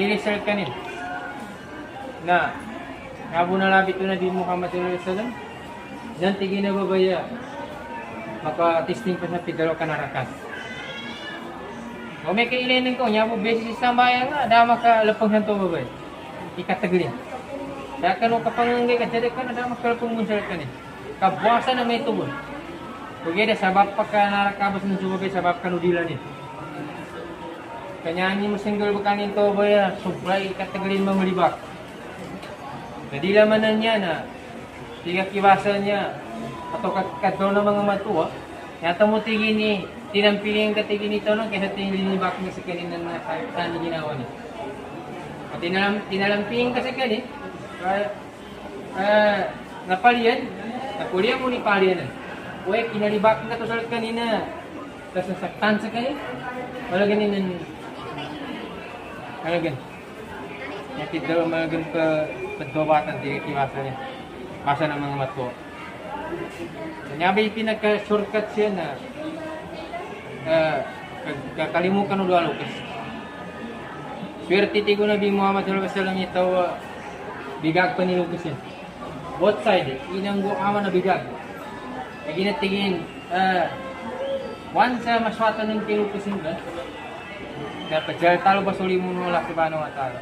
i-research ka nila. Na, Abu na labit na di Muhammad sallallahu. Dan tingin na babaya. Maka testing pa sa pidalo ka narakas. O may kailinin ko, nya mo beses sa bayan nga, dama ka lapang santo babay. Ikatagli. Kaya ka nung kapangangay ka, jadi ka na dama ka lapang munsal ka ni. Kabuwasan na may. Kung gede, sabab pa ka narakabas ng subabay, sabab ka nudila ni. Kanya ni mo single ba kanin to ba ya, subray katagalin mo malibak. Nadila man na niya na, tiga kiwasan niya, atau kadro ng mga matuwa, Yata mo tingin ni, tinampiling ka tingin nito no, kaysa tingin linibak mo sa kanina na saan ginawa niya. At tinalam, tinalamping ka sa kanin, kaya, ah, napalian, nakulian mo ni palian. Uy, kinalibak ka to sa kanina, tapos nasaktan sa kanin, wala ganin ng, wala gan. Yakit daw mga gan pa, pagdobatan, di kiwasan niya. Basa ng mga matuwa. Kanya ba pinagka-shortcut siya na uh, kakalimukan ulo alo kasi swerte ti ko Nabi Muhammad sallallahu alaihi wasallam ito uh, bigag pa nilugas yan both side inang go ama na bigag kaya ginatingin uh, once uh, maswatan ng tilugasin ba ત્યાર પછી અતારો પસોડી મૂનો લાગશે બાનો અતારો